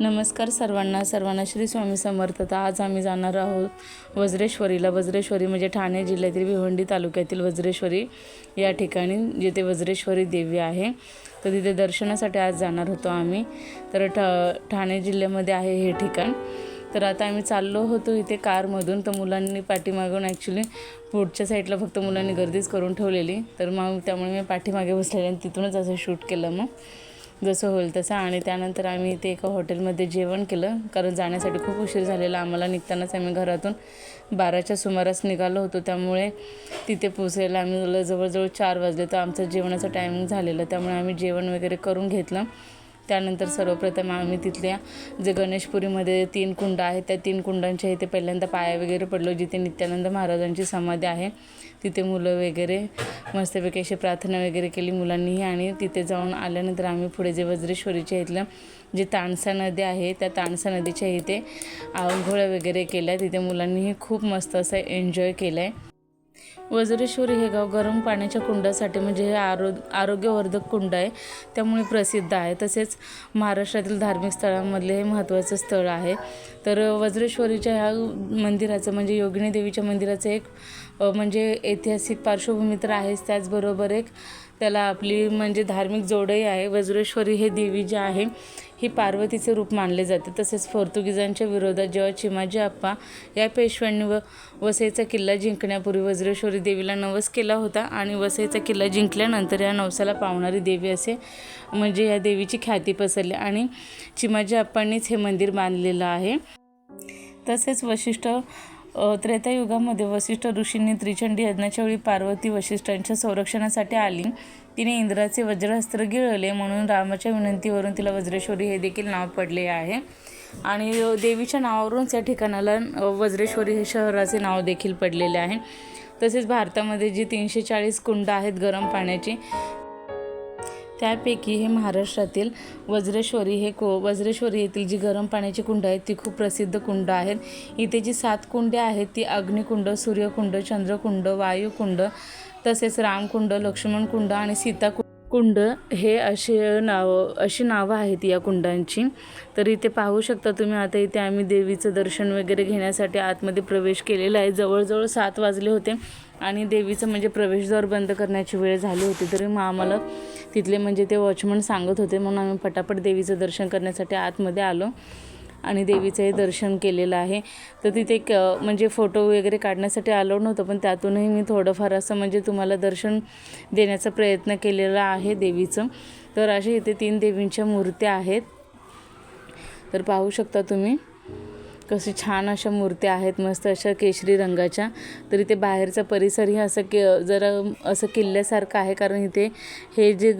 नमस्कार सर्वांना सर्वांना श्री स्वामी समर्थता आज आम्ही जाणार आहोत वज्रेश्वरीला. वज्रेश्वरी म्हणजे ठाणे जिल्ह्यातील भिवंडी तालुक्यातील वज्रेश्वरी या ठिकाणी जिथे वज्रेश्वरी देवी आहे. तर तिथे दर्शनासाठी आज जाणार होतो आम्ही. तर ठ ठाणे जिल्ह्यामध्ये आहे हे ठिकाण. तर आता आम्ही चाललो होतो इथे कारमधून. तर मुलांनी पाठीमागून ॲक्च्युली पुढच्या साईडला फक्त मुलांनी गर्दीच करून ठेवलेली. तर मग त्यामुळे मी पाठीमागे बसलेले आणि तिथूनच असं शूट केलं मग. जसं होईल तसं. आणि त्यानंतर आम्ही इथे एका हॉटेलमध्ये जेवण केलं. कारण जाण्यासाठी खूप उशीर झालेला. आम्हाला निघतानाच आम्ही घरातून बाराच्या सुमारास निघालो होतो. त्यामुळे तिथे पोचायला आम्ही जवळजवळ चार वाजले. तर आमचं जेवणाचं टायमिंग झालेलं. त्यामुळे आम्ही जेवण वगैरे करून घेतलं. त्यानंतर सर्वप्रथम आम्ही तिथल्या जे गणेशपुरीमध्ये तीन कुंड आहेत त्या तीन कुंडांच्या इथे पहिल्यांदा पाया वगैरे पडलो जिथे नित्यानंद महाराजांची समाधी आहे. तिथे मुलं वगैरे मस्तपैकी अशी प्रार्थना वगैरे केली मुलांनीही आणि तिथे जाऊन आल्यानंतर आम्ही पुढे जे वज्रेश्वरीच्या इथलं जे तानसा नदी आहे त्या तानसा नदीच्या इथे आंघोळ्या वगैरे केल्या. तिथे मुलांनीही खूप मस्त असं एन्जॉय केलं आहे वज्रेश्वरी हे गाव गरम पाण्याच्या कुंडासाठी म्हणजे हे आरो आरोग्यवर्धक कुंड आहे. त्यामुळे प्रसिद्ध आहे. तसेच महाराष्ट्रातील धार्मिक स्थळांमधले हे महत्त्वाचं स्थळ आहे. तर वज्रेश्वरीच्या ह्या मंदिराचं म्हणजे योगिनी देवीच्या मंदिराचं एक म्हणजे ऐतिहासिक पार्श्वभूमी तर आहेच. त्याचबरोबर एक त्याला आपली म्हणजे धार्मिक जोडही आहे. वज्रेश्वरी हे देवी जे आहे ही पार्वतीचे रूप मानले जाते. तसेच पोर्तुगीजांच्या विरोधात जेव्हा चिमाजी आप्पा या पेशव्यांनी व वसईचा किल्ला जिंकण्यापूर्वी वज्रेश्वरी देवीला नवस केला होता आणि वसईचा किल्ला जिंकल्यानंतर या नवसाला पावणारी देवी असे म्हणजे या देवीची ख्याती पसरली आणि चिमाजी आप्पांनीच हे मंदिर बांधलेलं आहे. तसेच वशिष्ठ त्रेतायुगामध्ये वसिष्ठ ऋषींनी त्रिचंडी यज्ञाच्या वेळी पार्वती वशिष्ठांच्या संरक्षणासाठी आली. तिने इंद्राचे वज्रहस्त्र गिळले म्हणून रामाच्या विनंतीवरून तिला वज्रेश्वरी हे देखील नाव पडले आहे. आणि देवीच्या नावावरूनच या ठिकाणाला वज्रेश्वरी हे शहराचे नाव देखील पडलेले आहे. तसेच भारतामध्ये जी तीनशे चाळीस कुंड आहेत गरम पाण्याची त्यापैकी हे महाराष्ट्रातील वज्रेश्वरी हे को वज्रेश्वरी येथील जी गरम पाण्याची कुंड आहेत ती खूप प्रसिद्ध कुंड आहेत. इथे जी सात कुंडे आहेत ती अग्निकुंड सूर्यकुंड चंद्रकुंड वायुकुंड तसेच रामकुंड लक्ष्मणकुंड आणि सीता कुंड हे असे नावं अशी नावं आहेत या कुंडांची. तर इथे पाहू शकता तुम्ही आता इथे आम्ही देवीचं दर्शन वगैरे घेण्यासाठी आतमध्ये प्रवेश केलेला आहे. जवळजवळ सात वाजले होते आणि देवीचं म्हणजे प्रवेशद्वार बंद करण्याची वेळ झाली होती. तरी मग आम्हाला तिथले म्हणजे ते वॉचमन सांगत होते. म्हणून आम्ही पटापट देवीचं दर्शन करण्यासाठी आतमध्ये आलो. आणि देवीचंही दर्शन केलेलं आहे. तर तिथे एक म्हणजे फोटो वगैरे काढण्यासाठी आलो नव्हतं पण त्यातूनही मी थोडंफार असं म्हणजे तुम्हाला दर्शन देण्याचा प्रयत्न केलेला आहे देवीचं. तर असे इथे तीन देवींच्या मूर्त्या आहेत. तर पाहू शकता तुम्ही. कशी छान अशा मूर्त्या आहेत मस्त अशा केशरी रंगाच्या. तर इथे बाहेरचा परिसरही असं के जरा असं किल्ल्यासारखं आहे कारण इथे हे जे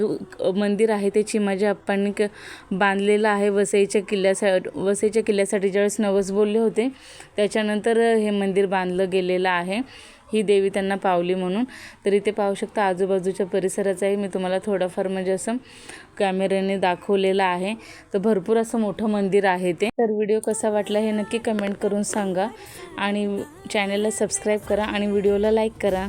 मंदिर आहे ते चिमाजी अप्पांनी क बांधलेलं आहे वसईच्या किल्ल्यासा वसईच्या किल्ल्यासाठी. ज्यावेळेस नवस बोलले होते त्याच्यानंतर हे मंदिर बांधलं गेलेलं आहे. ही देवी त्यांना पावली म्हणून. तर इथे पाहू शकता आजूबाजूच्या परिसराचाही मी तुम्हाला थोडंफार म्हणजे असं कॅमेऱ्याने दाखवलेलं आहे. तर भरपूर असं मोठं मंदिर आहे ते. तर व्हिडिओ कसा वाटला हे नक्की कमेंट करून सांगा. आणि चॅनलला सबस्क्राईब करा आणि व्हिडिओला लाईक करा.